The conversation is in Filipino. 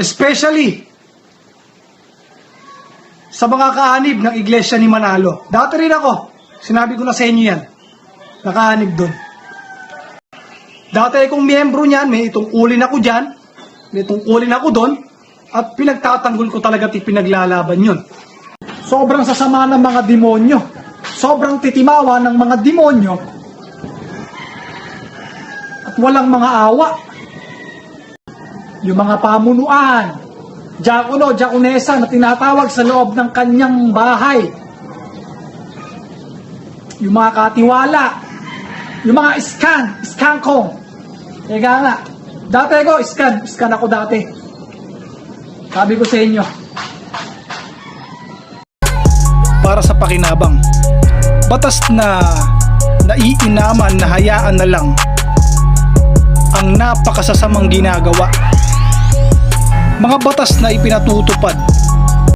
Especially sa mga kaanib ng iglesia ni Manalo. Dati rin ako, sinabi ko na sa inyo yan, nakaanib doon. Dati akong miyembro niyan, may itungkulin ako dyan, may tungkulin ako doon, at pinagtatanggol ko talaga at pinaglalaban yun. Sobrang sasama ng mga demonyo. Sobrang titimawa ng mga demonyo. At walang mga awa. Yung mga pamunuan, diakono, diakonesa na tinatawag sa loob ng kanyang bahay. Yung mga katiwala, yung mga scan, skankong. Teka nga, dati ako, scan, scan ako dati. Sabi ko sa inyo, para sa pakinabang. Batas na naiinaman na hayaan na lang ang napakasasamang ginagawa. Mga batas na ipinatutupad